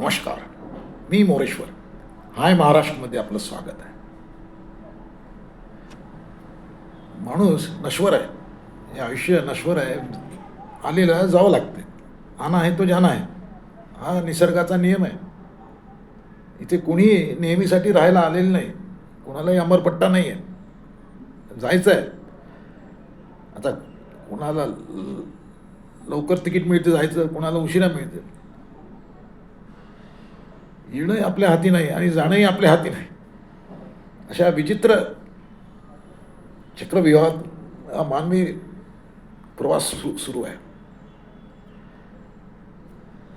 नमस्कार. मी मोरेश्वर. हाय महाराष्ट्रमध्ये आपलं स्वागत आहे. माणूस नश्वर आहे. हे आयुष्य नश्वर आहे. आलेला जावं लागते आना आहे तो जाना आहे. हा निसर्गाचा नियम आहे. इथे कुणी नेहमीसाठी राहायला आलेलं नाही. कोणालाही अमरपट्टा नाही आहे जायचं आहे आता कोणाला लवकर तिकीट मिळते जायचं कोणाला उशिरा मिळते. येणंही आपल्या हाती नाही आणि जाणंही आपल्या हाती नाही. अशा विचित्र चक्रव्यूहात हा मानवी प्रवास सु सुरू आहे.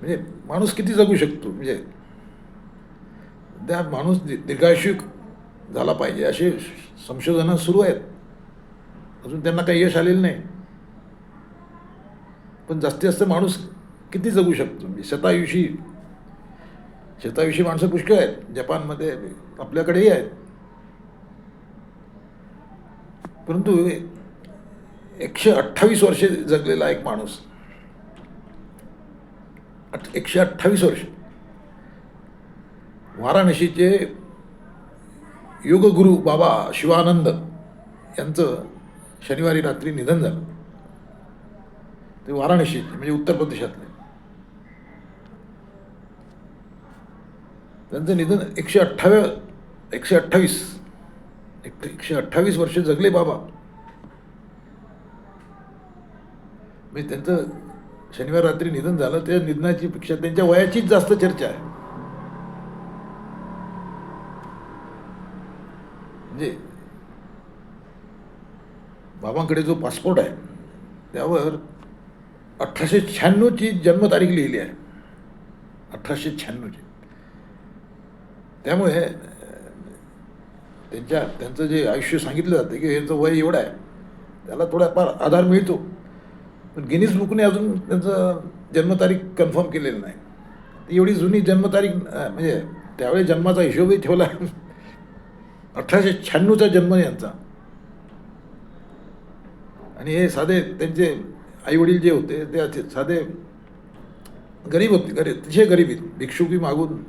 म्हणजे माणूस किती जगू शकतो? म्हणजे त्या माणूस दीर्घायुषिक झाला पाहिजे असे संशोधनं सुरू आहेत. अजून त्यांना काही यश आलेलं नाही. पण जास्तीत जास्त माणूस किती जगू शकतो? म्हणजे शतायुषी शेताविषयी माणसं पुष्कळ आहेत. जपानमध्ये आपल्याकडेही आहेत. परंतु एकशे अठ्ठावीस वर्षे जगलेला एक माणूस. एकशे अठ्ठावीस वर्ष. वाराणसीचे योगगुरू बाबा शिवानंद यांचं शनिवारी रात्री निधन झालं. ते वाराणसी म्हणजे उत्तर प्रदेशातलं. त्यांचं निधन एकशे अठ्ठाव्या एकशे अठ्ठावीस एक एकशे अठ्ठावीस वर्ष जगले बाबा. म्हणजे त्यांचं शनिवार रात्री निधन झालं त्या निधनाची पेक्षा त्यांच्या वयाचीच जास्त चर्चा आहे. म्हणजे बाबांकडे जो पासपोर्ट आहे त्यावर अठराशे शहाण्णवची जन्मतारीख लिहिली आहे. अठराशे शहाण्णवची. त्यामुळे त्यांच्या त्यांचं जे आयुष्य सांगितलं जातं की यांचं वय एवढं आहे त्याला थोडाफार आधार मिळतो. पण गिनीज बुकने अजून त्यांचं जन्मतारीख कन्फर्म केलेलं नाही. ती एवढी जुनी जन्मतारीख म्हणजे त्यावेळी जन्माचा हिशोबही ठेवला. अठराशे शहाण्णवचा जन्म यांचा. आणि हे साधे त्यांचे आईवडील जे होते ते साधे गरीब होते गरीब अतिशय गरीब आहेत. भिक्षुकी मागून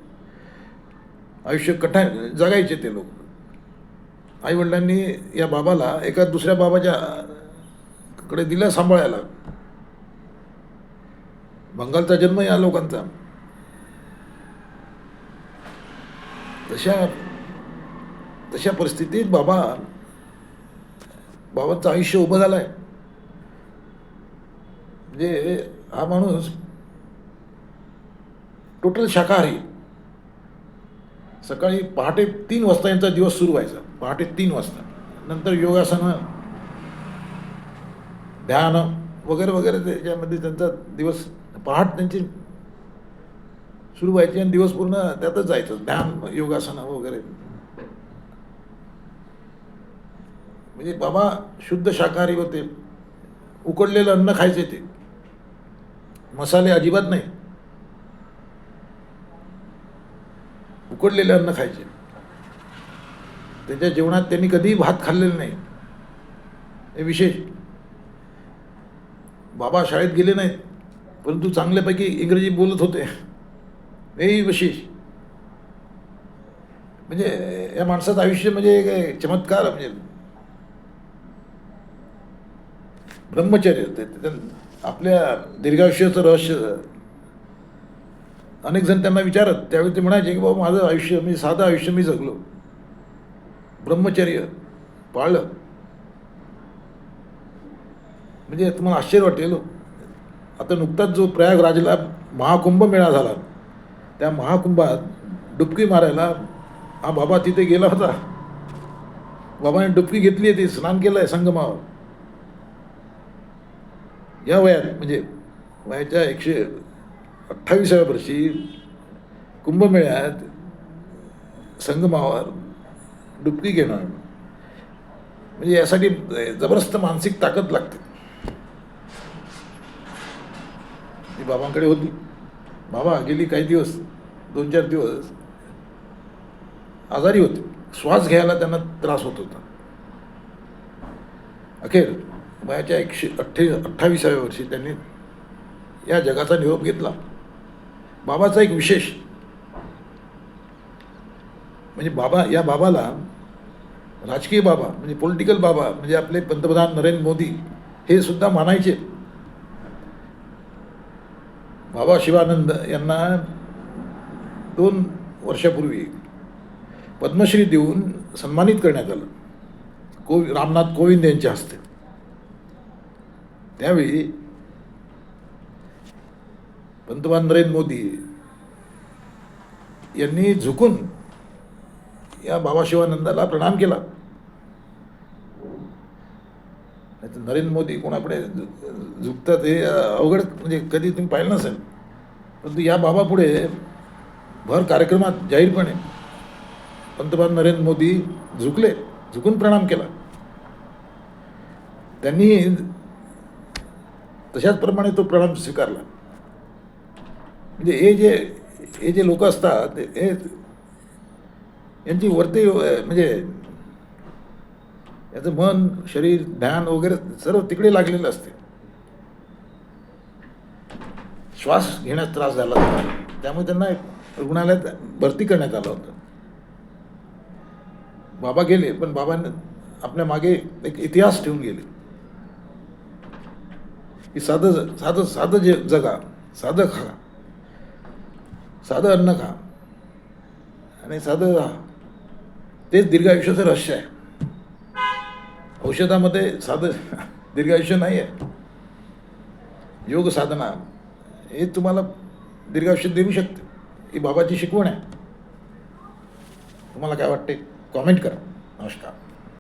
आयुष्य कठा जगायचे ते लोक. आईवडिलांनी या बाबाला एका दुसऱ्या बाबाच्या कडे दिला सांभाळायला. बंगालचा जन्म या लोकांचा. तशा तशा परिस्थितीत बाबा बाबांचं आयुष्य उभं झालं आहे म्हणजे हा माणूस टोटल शाकाहारी. सकाळी पहाटे तीन वाजता यांचा दिवस सुरू व्हायचा. पहाटे तीन वाजता. नंतर योगासनं ध्यान वगैरे वगैरे त्याच्यामध्ये त्यांचा दिवस पहाट त्यांची सुरू व्हायची आणि दिवस पूर्ण त्यातच जायचं. ध्यान योगासनं वगैरे. म्हणजे बाबा शुद्ध शाकाहारी होते. उकडलेलं अन्न खायचे ते. मसाले अजिबात नाही. उकडलेले अन्न खायचे. त्यांच्या जेवणात त्यांनी कधीही भात खाल्लेला नाही. हे विशेष. बाबा शाळेत गेले नाहीत परंतु चांगल्यापैकी इंग्रजी बोलत होते. हेही विशेष. म्हणजे या माणसाचं आयुष्य म्हणजे काय चमत्कार म्हणजे. ब्रह्मचर्य. ते- आपल्या दीर्घायुष्याचं रहस्य अनेक जण त्यांना विचारत. त्यावेळी ते म्हणायचे की बाबा माझं आयुष्य मी साधं आयुष्य मी जगलो. ब्रह्मचर्य पाळलं. म्हणजे तुम्हाला आश्चर्य वाटेल हो. आता नुकताच जो प्रयागराजला महाकुंभ मेळा झाला. त्या महाकुंभात डुबकी मारायला हा बाबा तिथे गेला होता. बाबाने डुबकी घेतली आहे ती स्नान केलं आहे संगमावर. या वयात म्हणजे वयाच्या एकशे अठ्ठावीसाव्या वर्षी कुंभमेळ्यात संगमावर डुबकी घेणं. म्हणजे यासाठी जबरदस्त मानसिक ताकद लागते. ती बाबांकडे होती. बाबा गेली काही दिवस दोन चार दिवस. आजारी होते. श्वास घ्यायला त्यांना त्रास होत होता. अखेर वयाच्या एकशे अठ्ठे अठ्ठावीसाव्या वर्षी त्यांनी या जगाचा निरोप घेतला. बाबाचा एक विशेष. म्हणजे बाबा या बाबाला राजकीय बाबा म्हणजे पॉलिटिकल बाबा म्हणजे आपले पंतप्रधान नरेंद्र मोदी हे सुद्धा मानायचे. बाबा शिवानंद यांना दोन वर्षापूर्वी पद्मश्री देऊन सन्मानित करण्यात आलं. को रामनाथ कोविंद यांच्या हस्ते. त्यावेळी पंतप्रधान नरेंद्र मोदी यांनी झुकून या बाबा शिवानंदाला प्रणाम केला. नरेंद्र मोदी कोणाकडे झुकतात हे अवघड म्हणजे कधी तुम्ही पाहिलं नसेल. परंतु या बाबापुढे भर कार्यक्रमात जाहीरपणे पंतप्रधान नरेंद्र मोदी झुकले झुकून प्रणाम केला. त्यांनी तशाच प्रमाणे तो प्रणाम स्वीकारला. म्हणजे हे जे हे जे लोक असतात हे यांची वरती म्हणजे याचं मन शरीर ध्यान वगैरे सर्व तिकडे लागलेलं असते. श्वास घेण्यास त्रास झाला. होता त्यामुळे त्यांना रुग्णालयात भरती करण्यात आलं होतं. बाबा गेले पण बाबांनी आपल्या मागे एक इतिहास ठेवून गेले. की साधं साधं साधं जे जगा साधं खा. साधं अन्न खा. आणि साधं राहा तेच दीर्घ आयुष्याचं रहस्य आहे. औषधामध्ये साधं दीर्घायुष्य नाही आहे योग साधना हे तुम्हाला दीर्घ आयुष्य देऊ शकते. ही बाबाची शिकवण आहे. तुम्हाला काय वाटते? कॉमेंट करा. नमस्कार.